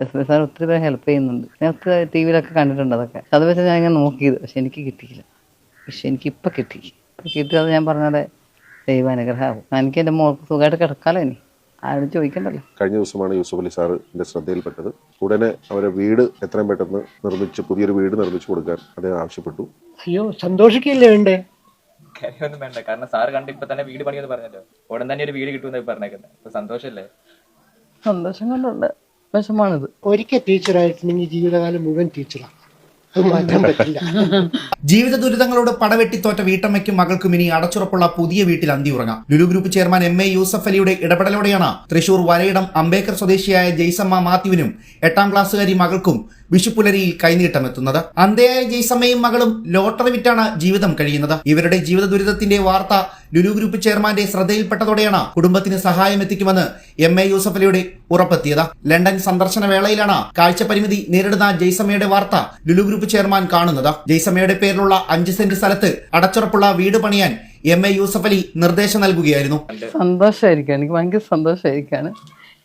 S P sir ഒത്തിരി പേരെ help ചെയ്യുന്നുണ്ട്. ഞാൻ ഒത്തിരി ടി വിയിലൊക്കെ കണ്ടിട്ടുണ്ട് അതൊക്കെ. അത് വെച്ച് ഞാൻ ഇങ്ങനെ നോക്കിയത്. പക്ഷെ എനിക്ക് കിട്ടിയില്ല. പക്ഷെ എനിക്ക് ഇപ്പം കിട്ടി. ഇപ്പം കിട്ടിയത് ഞാൻ പറഞ്ഞത് ദൈവാനുഗ്രഹമാവും എനിക്ക് എന്റെ മോൾക്ക് സുഖമായിട്ട് കിടക്കാലോ ഇനി. ആരും ചോദിക്കണ്ടല്ലോ. കഴിഞ്ഞ ദിവസമാണ് യൂസുഫ് അലി സാറിന്റെ ശ്രദ്ധയിൽപ്പെട്ടത്. ഉടനെ അവരെ വീട് എത്രയും പെട്ടെന്ന് നിർമ്മിച്ച് പുതിയൊരു വീട് നിർമ്മിച്ചു കൊടുക്കാൻ അദ്ദേഹം ആവശ്യപ്പെട്ടു. അയ്യോ സന്തോഷിക്കില്ലേ വേണ്ടേ? കാര്യമൊന്നും വേണ്ട. കാരണം സാർ കണ്ട് ഇപ്പൊ തന്നെ വീട് പണിയെന്ന് പറഞ്ഞല്ലോ. ഉടൻ തന്നെ ഒരു വീട് കിട്ടുമെന്ന് പറഞ്ഞേക്കുന്നത് അപ്പൊ സന്തോഷല്ലേ? സന്തോഷം കൊണ്ടുണ്ട്. വിഷമാണിത് ഒരിക്കൽ ടീച്ചറായിട്ടുണ്ടെങ്കിൽ ജീവിതകാലം മുഴുവൻ ടീച്ചറാണ് അത് മാറ്റാൻ പറ്റില്ല. ജീവിത ദുരിതങ്ങളോട് പടവെട്ടി തോറ്റ വീട്ടമ്മയ്ക്കും മകൾക്കും ഇനി അടച്ചുറപ്പുള്ള പുതിയ വീട്ടിൽ അന്തി ഉറങ്ങാം. Lulu group chairman M A Yusuf അലിയുടെ ഇടപെടലോടെയാണ് തൃശൂർ വരയിടം അംബേദ്കർ സ്വദേശിയായ ജയ്സമ്മ മാത്യുവിനും എട്ടാം ക്ലാസ്സുകാരി മകൾക്കും വിഷുപ്പുലരിയിൽ കൈനീട്ടമെത്തുന്നത്. അന്തയായ ജയ്സമ്മയും മകളും ലോട്ടറി വിറ്റാണ് ജീവിതം കഴിയുന്നത്. ഇവരുടെ ജീവിത ദുരിതത്തിന്റെ വാർത്ത ലുലു ഗ്രൂപ്പ് ചെയർമാന്റെ ശ്രദ്ധയിൽപ്പെട്ടതോടെയാണ് കുടുംബത്തിന് സഹായം എത്തിക്കുമെന്ന് എം എ യൂസഫലിയുടെ ഉറപ്പെത്തിയത്. ലണ്ടൻ സന്ദർശന വേളയിലാണ് കാഴ്ചപരിമിതി നേരിടുന്ന ജയ്സമ്മയുടെ വാർത്ത ലുലു ഗ്രൂപ്പ് ചെയർമാൻ കാണുന്നത്. ജയ്സമ്മയുടെ പേരിലുള്ള അഞ്ച് സെന്റ് സ്ഥലത്ത് അടച്ചുറപ്പുള്ള വീട് പണിയാൻ എം എ യൂസഫ് അലി നിർദ്ദേശം നൽകുകയായിരുന്നു. സന്തോഷമായിരിക്കും എനിക്ക് ഭയങ്കര സന്തോഷമായിരിക്കാണ്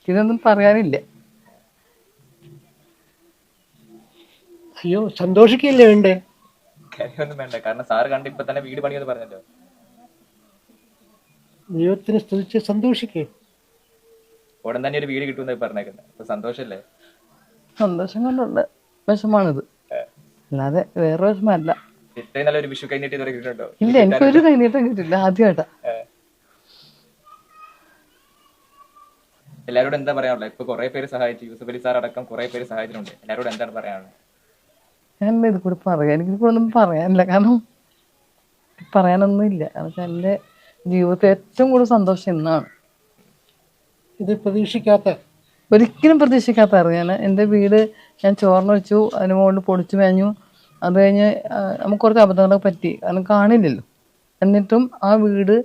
ഇതൊന്നും പറയാനില്ല. അയ്യോ സന്തോഷിക്കില്ലേ വേണ്ടേ? കാര്യമൊന്നും വേണ്ട. കാരണം സാറ് കണ്ട് ഇപ്പൊ തന്നെ വീട് പണിയെന്ന് പറഞ്ഞല്ലോ. ദൈവത്തിന് സ്തുതിച്ച് സന്തോഷിക്കേ. ഉടൻ തന്നെ ഒരു വീട് കിട്ടുമെന്ന് പറഞ്ഞേക്കുന്നത് അപ്പൊ സന്തോഷല്ലേ? സന്തോഷം കൊണ്ടുണ്ട്. വിഷമാണിത്. അല്ലാതെ വേറെ വിഷമല്ല. ഇത്രയും നല്ലൊരു വിഷു കഴിഞ്ഞിട്ട് ഇതുവരെ കിട്ടുന്നുണ്ടോ ഇല്ല എനിക്കൊരു കൈനീട്ടം കിട്ടില്ല ആദ്യമായിട്ടാ. എല്ലാരോടും എന്താ പറയാനുള്ളത്? ഇപ്പൊ കുറെ പേര് സഹായിച്ചു. യൂസഫ് അലി സാർ അടക്കം കുറെ പേര് സഹായിച്ചിട്ടുണ്ട്. എല്ലാരോടും എന്താണ് പറയാനുള്ളത്? ഞാൻ ഇത് കൂടെ പറയാം എനിക്ക് കൂടെ ഒന്നും പറയാനില്ല. കാരണം പറയാനൊന്നും ഇല്ല കാരണം എന്റെ ജീവിതത്തിൽ ഏറ്റവും കൂടുതൽ സന്തോഷം ഇന്നാണ്. ഇത് പ്രതീക്ഷിക്കാത്ത. ഒരിക്കലും പ്രതീക്ഷിക്കാത്തായിരുന്നു ഞാൻ എന്റെ വീട് ഞാൻ ചോർന്ന് വെച്ചു അതിന് മുകളിൽ പൊടിച്ചു മേഞ്ഞു. അത് കഴിഞ്ഞ് നമുക്ക് കുറച്ച് അബദ്ധങ്ങളൊക്കെ പറ്റി. കാരണം കാണില്ലല്ലോ. എന്നിട്ടും ആ വീട്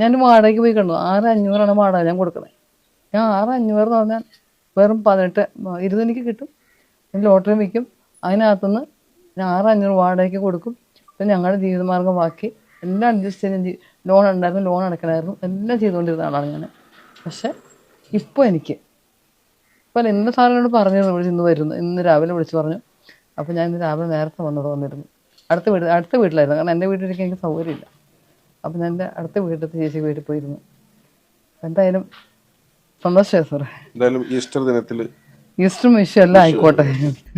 ഞാൻ വാടകയ്ക്ക് പോയി കണ്ടു ആറ് അഞ്ഞൂറാണ് വാടക ഞാൻ കൊടുക്കണേ ഞാൻ ആറ് അഞ്ഞൂറ് എന്ന് പറഞ്ഞാൽ വെറും പതിനെട്ട് ഇരുപത് എനിക്ക് കിട്ടും. ലോട്ടറി വയ്ക്കും അതിനകത്തുനിന്ന് ഞാൻ ആറ് അഞ്ഞൂറ് വാടകയ്ക്ക് കൊടുക്കും. പിന്നെ ഞങ്ങളുടെ ജീവിതമാർഗം ബാക്കി. എല്ലാം അഡ്ജസ്റ്റ് ചെയ്ത് ലോൺ ഉണ്ടായിരുന്നു ലോൺ അടക്കണമായിരുന്നു. എല്ലാം ചെയ്തുകൊണ്ടിരുന്ന ആളാണ് ഞാൻ. പക്ഷെ ഇപ്പോൾ എനിക്ക്. ഇപ്പോൾ എന്റെ സാറിനോട് പറഞ്ഞിരുന്നു വിളിച്ച് ഇന്ന് വരുന്നു. ഇന്ന് രാവിലെ വിളിച്ച് പറഞ്ഞു. അപ്പോൾ ഞാൻ ഇന്ന് രാവിലെ നേരത്തെ വന്നത് വന്നിരുന്നു. അടുത്ത വീട് അടുത്ത വീട്ടിലായിരുന്നു. കാരണം എന്റെ വീട്ടിലേക്ക് എനിക്ക് സൗകര്യമില്ല. അപ്പോൾ ഞാൻ എന്റെ അടുത്ത വീട്ടിലത്തെ ചേച്ചി വീട്ടിൽ പോയിരുന്നു. എന്തായാലും സന്തോഷമായി സാറേ. എന്തായാലും ഈസ്റ്റർ ദിനത്തിൽ ഈസ്റ്ററും വിഷു എല്ലാം ആയിക്കോട്ടെ.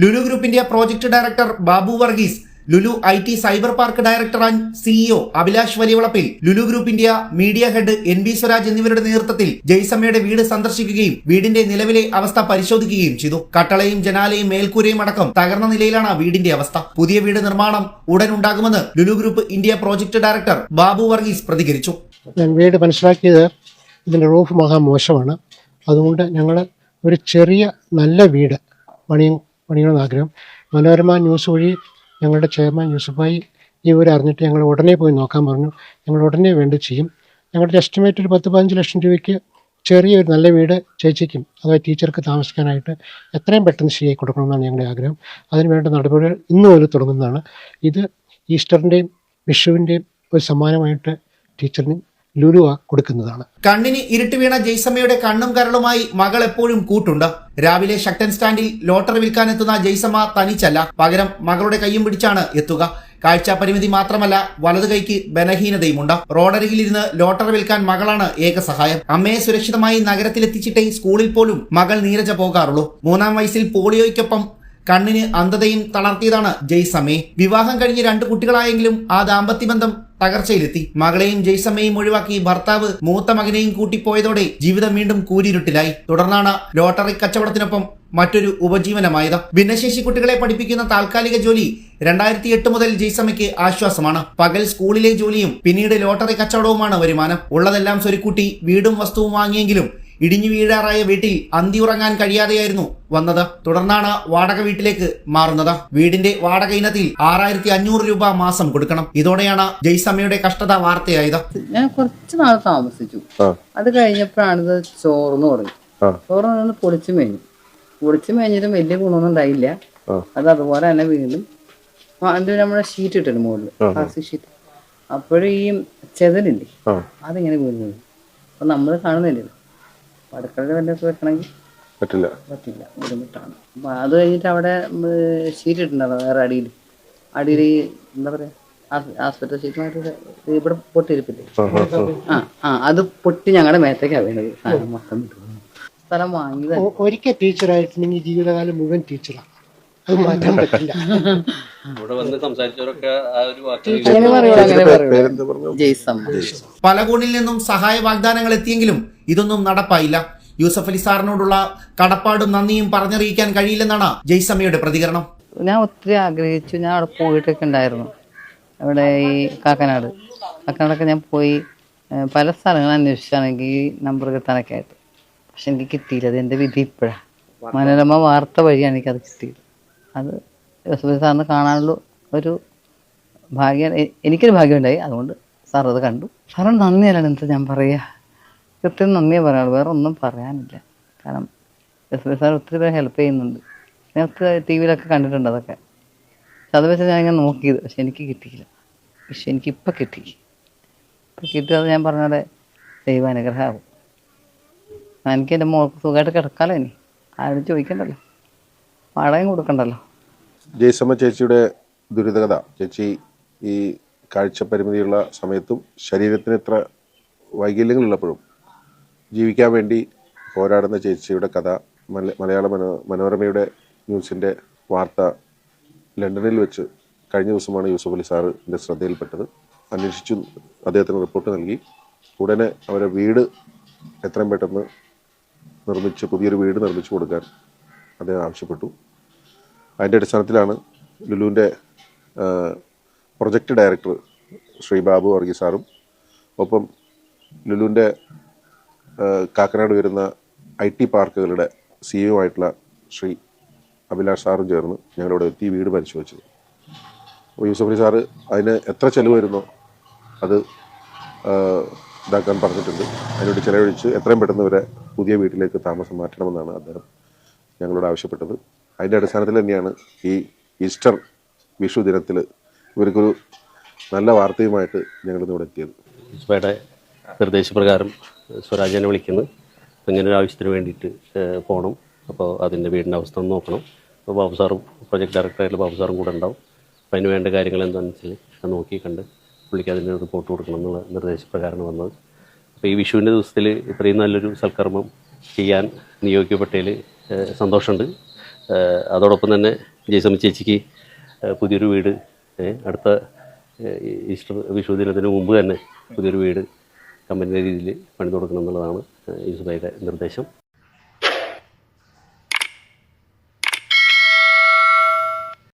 ലുലു ഗ്രൂപ്പിന്റെ project director Babu Varghese Lulu I T cyber park director and CEO Abhilash Valiyavalappil Lulu group India media head N B Swaraj എന്നിവരുടെ നേതൃത്വത്തിൽ ജയ്സമ്മയുടെ വീട് സന്ദർശിക്കുകയും വീടിന്റെ നിലവിലെ അവസ്ഥ പരിശോധിക്കുകയും ചെയ്തു. കട്ടളയും ജനാലയും മേൽക്കൂരയും അടക്കം തകർന്ന നിലയിലാണ് വീടിന്റെ അവസ്ഥ. പുതിയ വീട് നിർമ്മാണം ഉടൻ ഉണ്ടാകുമെന്ന് Lulu group India project director Babu Varghese പ്രതികരിച്ചു. ഞാൻ വീട് മനസ്സിലാക്കിയത് ഇതിന്റെ റൂഫ് മഹാ മോശമാണ് അതുകൊണ്ട് ഞങ്ങൾ ഒരു ചെറിയ നല്ല വീട് പണിയും പണിയണമെന്ന് ആഗ്രഹം. മനോരമ ന്യൂസ് വഴി ഞങ്ങളുടെ ചെയർമാൻ യൂസുഫായി ഈ വിവരം അറിഞ്ഞിട്ട് ഞങ്ങൾ ഉടനെ പോയി നോക്കാൻ പറഞ്ഞു. ഞങ്ങൾ ഉടനെ വേണ്ടി ചെയ്യും. ഞങ്ങളുടെ എസ്റ്റിമേറ്റ് ഒരു പത്ത് പതിനഞ്ച് ലക്ഷം രൂപയ്ക്ക് ചെറിയൊരു നല്ല വീട് ചേച്ചിക്കും അതായത് ടീച്ചർക്ക് താമസിക്കാനായിട്ട് എത്രയും പെട്ടെന്ന് ശരിയായി കൊടുക്കണമെന്നാണ് ഞങ്ങളുടെ ആഗ്രഹം. അതിനുവേണ്ട നടപടികൾ ഇന്ന് മുതൽ തുടങ്ങുന്നതാണ്. ഇത് ഈസ്റ്ററിന്റെയും വിഷുവിന്റെയും ഒരു സമ്മാനമായിട്ട് ടീച്ചറിന് ലുലുവ കൊടുക്കുന്നതാണ്. കണ്ണിന് ഇരുട്ട് വീണ ജയ്സമ്മയുടെ കണ്ണും കരളുമായി മകൾ എപ്പോഴും കൂട്ടുണ്ട്. രാവിലെ ശക്തൻ സ്റ്റാൻഡിൽ ലോട്ടറി വിൽക്കാനെത്തുന്ന ജയ്സമ്മ തനിച്ചല്ല. പകരം മകളുടെ കൈയും പിടിച്ചാണ് എത്തുക. കാഴ്ച പരിമിതി മാത്രമല്ല വലതു കൈക്ക് ബലഹീനതയുമുണ്ട്. റോഡരികിലിരുന്ന് ലോട്ടറി വിൽക്കാൻ മകളാണ് ഏക സഹായം. അമ്മയെ സുരക്ഷിതമായി നഗരത്തിലെത്തിച്ചിട്ടേ സ്കൂളിൽ പോലും മകൾ നീരജ പോകാറുള്ളൂ. മൂന്നാം വയസ്സിൽ പോളിയോയ്ക്കൊപ്പം കണ്ണിന് അന്ധതയും തളർത്തിയതാണ് ജയ്സമ്മയെ വിവാഹം കഴിഞ്ഞ് രണ്ട് കുട്ടികളായെങ്കിലും ആ ദാമ്പത്യ ബന്ധം തകർച്ചയിലെത്തി. മകളെയും ജയ്സമ്മയും ഒഴിവാക്കി ഭർത്താവ് മൂത്ത മകനെയും കൂട്ടിപ്പോയതോടെ ജീവിതം വീണ്ടും കൂരിരുട്ടിലായി. തുടർന്നാണ് ലോട്ടറി കച്ചവടത്തിനൊപ്പം മറ്റൊരു ഉപജീവനമായത്. ഭിന്നശേഷി കുട്ടികളെ പഠിപ്പിക്കുന്ന താൽക്കാലിക ജോലി രണ്ടായിരത്തി എട്ട് മുതൽ ജയ്സമ്മയ്ക്ക് ആശ്വാസമാണ്. പകൽ സ്കൂളിലെ ജോലിയും പിന്നീട് ലോട്ടറി കച്ചവടവുമാണ് വരുമാനം. ഉള്ളതെല്ലാം സ്വരുക്കൂട്ടി വീടും വസ്തുവും വാങ്ങിയെങ്കിലും ഇടിഞ്ഞു വീഴാറായ വീട്ടിൽ അന്തി ഉറങ്ങാൻ കഴിയാതെയായിരുന്നു വന്നത്. തുടർന്നാണ് വാടക വീട്ടിലേക്ക് മാറുന്നത്. വീടിന്റെ വാടക ഇനത്തിൽ ആറായിരത്തി അഞ്ഞൂറ് രൂപ മാസം കൊടുക്കണം. ഇതോടെയാണ് ജയ്സമ്മയുടെ കഷ്ടത വാർത്തയായത്. ഞാൻ കുറച്ച് നാൾ താമസിച്ചു. അത് കഴിഞ്ഞപ്പോഴാണ് ഇത് ചോർന്ന് തുടങ്ങി. ചോർന്ന് പൊളിച്ചു മേഞ്ഞു. പൊളിച്ചു മേഞ്ഞിട്ടും വലിയ ഗുണമൊന്നും ഉണ്ടായില്ല. അത് അതുപോലെ തന്നെ വീണ്ടും ആ, അതിന്റെ നമ്മുടെ ഷീറ്റ് ഇട്ടിട്ട് മുകളിൽ. പ്ലാസ്റ്റിക് ഷീറ്റ് അപ്പോഴും ഈ ചെതലില്ലേ? അതിങ്ങനെ വീഴുന്നത് അപ്പൊ നമ്മൾ കാണുന്നില്ലല്ലോ. അടുക്കളയിൽ വല്ലതൊക്കെ വെക്കണമെങ്കിൽ പറ്റില്ല. പറ്റില്ല. ബുദ്ധിമുട്ടാണ്. അപ്പൊ അത് കഴിഞ്ഞിട്ട് അവിടെ ഷീറ്റ് ഇട്ടുണ്ടോ വേറെ അടിയിൽ? അടിയിൽ ഈ എന്താ പറയാ ആസ്പെറ്റൽ ഷീറ്റ് ഇവിടെ പൊട്ടിയിരിപ്പില്ലേ? ആ ആ അത് പൊട്ടി ഞങ്ങളുടെ മേത്തേക്കാണ് വീണത്. സാധനം മൊത്തം സ്ഥലം വാങ്ങിയത്. ഒരിക്കൽ ടീച്ചറായിട്ടുണ്ടെങ്കിൽ ജീവിതകാലം മുഴുവൻ ടീച്ചറാണ് അത് മാറ്റാൻ പറ്റില്ല. ഇവിടെ വന്ന് സംസാരിച്ചവരൊക്കെ ആ ഒരു വാക്ക് അങ്ങനെ പറയുള്ളൂ അങ്ങനെ പറയുള്ളൂ പേരെന്താ പറഞ്ഞു ജയ്സമ്മ. പല കോണിൽ നിന്നും സഹായ വാഗ്ദാനങ്ങൾ എത്തിയെങ്കിലും ഇതൊന്നും നടപ്പായില്ല. യൂസഫ് അലി സാറിനോടുള്ള കടപ്പാടും നന്ദിയും പറഞ്ഞറിയിക്കാൻ കഴിയില്ലെന്നാണ് ജയ്സമ്മയുടെ പ്രതികരണം. ഞാൻ ഒത്തിരി ആഗ്രഹിച്ചു. ഞാൻ അവിടെ പോയിട്ടൊക്കെ ഉണ്ടായിരുന്നു. അവിടെ ഈ കാക്കനാട്. കാക്കനാടൊക്കെ ഞാൻ പോയി പല സ്ഥലങ്ങൾ അന്വേഷിച്ചാണെങ്കിൽ നമ്പർ കിട്ടാനൊക്കെ ആയിട്ട്. പക്ഷെ എനിക്ക് കിട്ടിയില്ല. അത് എന്റെ വിധി ഇപ്പോഴാണ് മനോരമ വാർത്ത വഴിയാണ് എനിക്കത് കിട്ടിയത്. അത് യൂസഫ് സാറിന് കാണാനുള്ള ഒരു ഭാഗ്യം എനിക്കൊരു ഭാഗ്യമുണ്ടായി. അതുകൊണ്ട് സാർ അത് കണ്ടു. സാറിന് നന്ദിയല്ലാണ് എന്താ ഞാൻ പറയുക കൃത്യം നന്ദിയെ പറയാനുള്ളൂ വേറെ ഒന്നും പറയാനില്ല. കാരണം എസ് പി സാർ ഒത്തിരി പേരെ ഹെൽപ്പ് ചെയ്യുന്നുണ്ട്. ഞാൻ ഒത്തിരി ടി വിയിലൊക്കെ കണ്ടിട്ടുണ്ട് അതൊക്കെ. പക്ഷെ അത് വെച്ച് ഞാൻ ഇങ്ങനെ നോക്കിയത്. പക്ഷെ എനിക്ക് കിട്ടിയില്ല. പക്ഷെ എനിക്ക് ഇപ്പം കിട്ടി. ഇപ്പം കിട്ടിയത് ഞാൻ പറഞ്ഞ ദൈവാനുഗ്രഹമാവും എനിക്ക് എന്റെ മോൾക്ക് സുഖമായിട്ട് കിടക്കാമല്ലോ ഇനി. ആരും ചോദിക്കണ്ടല്ലോ. വാടകയും കൊടുക്കണ്ടല്ലോ. ജയസമ്മ ചേച്ചിയുടെ ദുരിതകഥ. ചേച്ചി ഈ കാഴ്ച പരിമിതിയുള്ള സമയത്തും ശരീരത്തിന് ഇത്ര വൈകല്യങ്ങളുള്ളപ്പോഴും ജീവിക്കാൻ വേണ്ടി പോരാടുന്ന ചേച്ചിയുടെ കഥ മല മലയാള മനോ മനോരമയുടെ ന്യൂസിന്റെ വാർത്ത ലണ്ടനിൽ വെച്ച് കഴിഞ്ഞ ദിവസമാണ് യൂസഫ് അലി സാറിന്റെ ശ്രദ്ധയിൽപ്പെട്ടത്. അന്വേഷിച്ചു അദ്ദേഹത്തിന് റിപ്പോർട്ട് നൽകി. ഉടനെ അവരെ വീട് എത്രയും പെട്ടെന്ന് നിർമ്മിച്ച് പുതിയൊരു വീട് നിർമ്മിച്ചു കൊടുക്കാൻ അദ്ദേഹം ആവശ്യപ്പെട്ടു. അതിന്റെ അടിസ്ഥാനത്തിലാണ് ലുലുവിന്റെ പ്രൊജക്ട് ഡയറക്ടർ ശ്രീ ബാബു വർഗീസ് സാറും. ഒപ്പം ലുലുവിന്റെ കാക്കനാട് വരുന്ന ഐ ടി പാർക്കുകളുടെ സിഇഒ ആയിട്ടുള്ള ശ്രീ അഭിലാഷ് സാറും ചേർന്ന് ഞങ്ങളിവിടെ എത്തി വീട് പരിശോധിച്ചത്. അപ്പോൾ യൂസഫ് സാറ് അതിന് എത്ര ചിലവ് വരുന്നോ അത് ഇതാക്കാൻ പറഞ്ഞിട്ടുണ്ട്. അതിനുവേണ്ടി ചിലവഴിച്ച് എത്രയും പെട്ടെന്ന് വരെ പുതിയ വീട്ടിലേക്ക് താമസം മാറ്റണമെന്നാണ് അദ്ദേഹം ഞങ്ങളോട് ആവശ്യപ്പെട്ടത്. അതിന്റെ അടിസ്ഥാനത്തിൽ തന്നെയാണ് ഈ ഈസ്റ്റർ വിഷു ദിനത്തിൽ ഇവർക്കൊരു നല്ല വാർത്തയുമായിട്ട് ഞങ്ങളിന്നിവിടെ എത്തിയത്. നിർദ്ദേശപ്രകാരം സ്വരാജനെ വിളിക്കുന്നത് ഇങ്ങനെ ഒരു ആവശ്യത്തിന് വേണ്ടിയിട്ട് പോകണം അപ്പോൾ അതിന്റെ വീടിന്റെ അവസ്ഥ ഒന്ന് നോക്കണം. അപ്പോൾ ബാബു സാറും പ്രൊജക്ട് ഡയറക്ടറായിട്ടുള്ള ബാബു സാറും കൂടെ ഉണ്ടാവും. അപ്പോൾ അതിന് വേണ്ട കാര്യങ്ങൾ എന്താണെന്ന് വെച്ചാൽ നോക്കി കണ്ട് പുള്ളിക്ക് അതിന്റെ റിപ്പോർട്ട് കൊടുക്കണം എന്നുള്ള നിർദ്ദേശപ്രകാരമാണ് വന്നത്. അപ്പോൾ ഈ വിഷുവിന്റെ ദിവസത്തിൽ ഇത്രയും നല്ലൊരു സൽക്കർമ്മം ചെയ്യാൻ നിയോഗിക്കപ്പെട്ടതിൽ സന്തോഷമുണ്ട്. അതോടൊപ്പം തന്നെ ജയസമി ചേച്ചിക്ക് പുതിയൊരു വീട് അടുത്ത ഈസ്റ്റർ വിഷു ദിനത്തിന് മുമ്പ് തന്നെ പുതിയൊരു വീട് കമ്പനിയുടെ രീതിയിൽ പണി കൊടുക്കണം എന്നുള്ളതാണ് യൂസുഫായിയുടെ നിർദ്ദേശം.